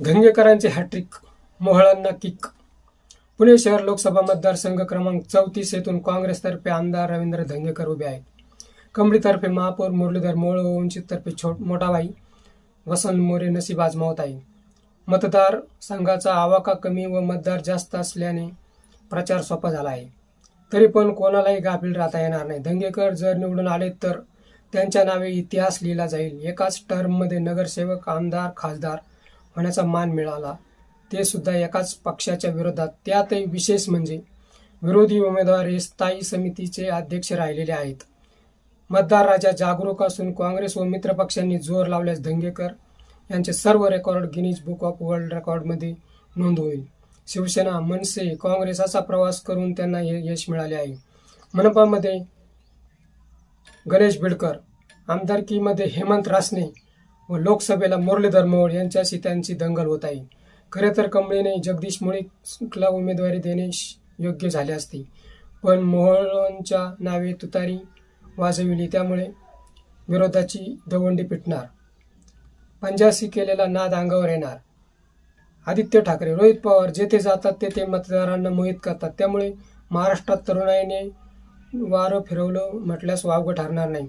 धंगेकरांचे hat trick मोहळांना kick Pune शहर लोकसभा मतदारसंघ क्रमांक चौतीस येथून काँग्रेसतर्फे आमदार रवींद्र धंगेकर उभे आहेत. कंबडीतर्फे महापौर मुरलीधर मोळ व वंचिततर्फे छोट मोठाबाई वसंत मोरे नसीब आजमावत आहे मतदार संघाचा आवाका कमी व मतदार जास्त असल्याने प्रचार सोपा झाला आहे. तरी पण कोणालाही गाफील राहता येणार नाही. धंगेकर जर निवडून आले तर त्यांच्या नावे इतिहास लिहिला जाईल. एकाच टर्ममध्ये नगरसेवक आमदार खासदार होण्याचा मान मिळाला. ते सुद्धा एकाच पक्षाच्या विरोधात. त्यातही विशेष म्हणजे विरोधी उमेदवार हे स्थायी समितीचे अध्यक्ष राहिलेले आहेत. मतदार राजा जागरूक असून काँग्रेस व मित्रपक्षांनी जोर लावल्यास धंगेकर यांचे सर्व record Guinness book of world रेकॉर्डमध्ये नोंद होईल. शिवसेना मनसे काँग्रेस असा प्रवास करून त्यांना हे यश मिळाले आहे. मनपामध्ये गणेश बिडकर आमदारकीमध्ये हेमंत रासने व लोकसभेला मुरलीधर मोहोळ यांच्याशी त्यांची दंगल होत आहे. खरे तर कंबळीने जगदीश मुळीकला उमेदवारी देणे योग्य झाले असते. पण मोहोळांच्या नावे तुतारी वाजविली त्यामुळे विरोधाची दवंडी पिटणार. पंजासी केलेला नाद अंगावर येणार. आदित्य ठाकरे रोहित पवार जेथे जातात तेथे मतदारांना मोहित करतात. त्यामुळे महाराष्ट्रात तरुणाईने वारं फिरवलं म्हटल्यास वावगं ठरणार नाही.